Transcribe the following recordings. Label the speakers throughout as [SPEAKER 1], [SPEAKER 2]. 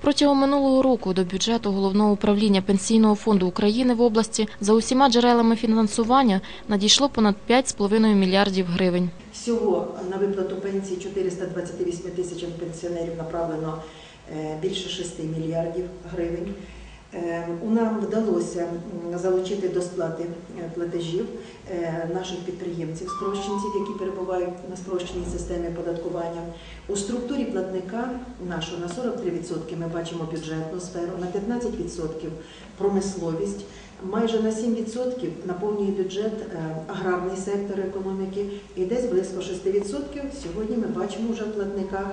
[SPEAKER 1] Протягом минулого року до бюджету головного управління Пенсійного фонду України в області за усіма джерелами фінансування надійшло понад 5,5 мільярдів гривень.
[SPEAKER 2] Всього на виплату пенсії 428 тисячам пенсіонерів направлено е, більше 6 мільярдів гривень. Е, нам вдалося залучити до сплати е, платежів наших підприємців, спрощенців, які перебувають на спрощеній системі оподаткування. У структурі платника нашого на 43% ми бачимо бюджетну сферу, на 15% промисловість. Майже на 7% наповнює бюджет е, аграрний сектор економіки і десь близько 6% сьогодні ми бачимо вже в платниках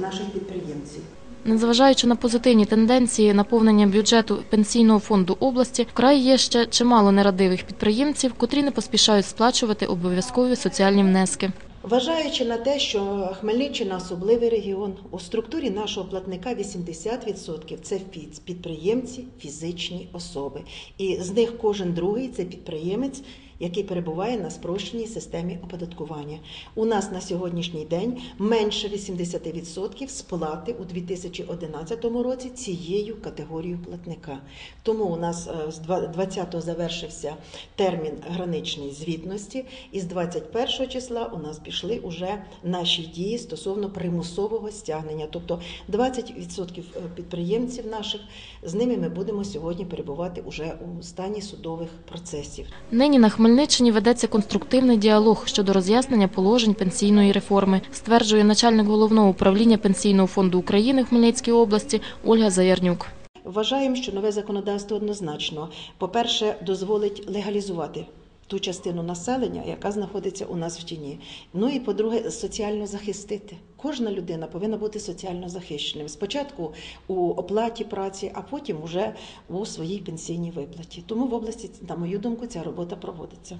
[SPEAKER 2] наших підприємців.
[SPEAKER 1] Незважаючи на позитивні тенденції наповнення бюджету Пенсійного фонду області, вкрай є ще чимало нерадивих підприємців, котрі не поспішають сплачувати обов'язкові соціальні внески.
[SPEAKER 2] Вважаючи на те, що Хмельниччина особливий регіон, у структурі нашого платника 80% це підприємці, фізичні особи. І з них кожен другий це підприємець, який перебуває на спрощеній системі оподаткування. У нас на сьогоднішній день менше 80% сплати у 2011 році цією категорією платника. Тому у нас е, з 20-го завершився термін граничної звітності, і з 21 числа у нас пішли уже наші дії стосовно примусового стягнення. Тобто 20% підприємців наших з ними ми будемо сьогодні перебувати уже у стані судових процесів.
[SPEAKER 1] Нині на Хмельниччині ведеться конструктивний діалог щодо роз'яснення положень пенсійної реформи, стверджує начальник головного управління Пенсійного фонду України в Хмельницькій області Ольга Заярнюк.
[SPEAKER 2] Вважаємо, що нове законодавство однозначно, по-перше, дозволить легалізувати ту частину населення, яка знаходиться у нас в тіні. Ну і по-друге, соціально захистити. Кожна людина повинна бути соціально захищеним. Спочатку у оплаті праці, а потім уже у своїй пенсійній виплаті. Тому в області, на мою думку, ця робота проводиться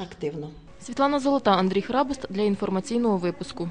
[SPEAKER 2] активно.
[SPEAKER 1] Світлана Золота, Андрій Храбуст для інформаційного випуску.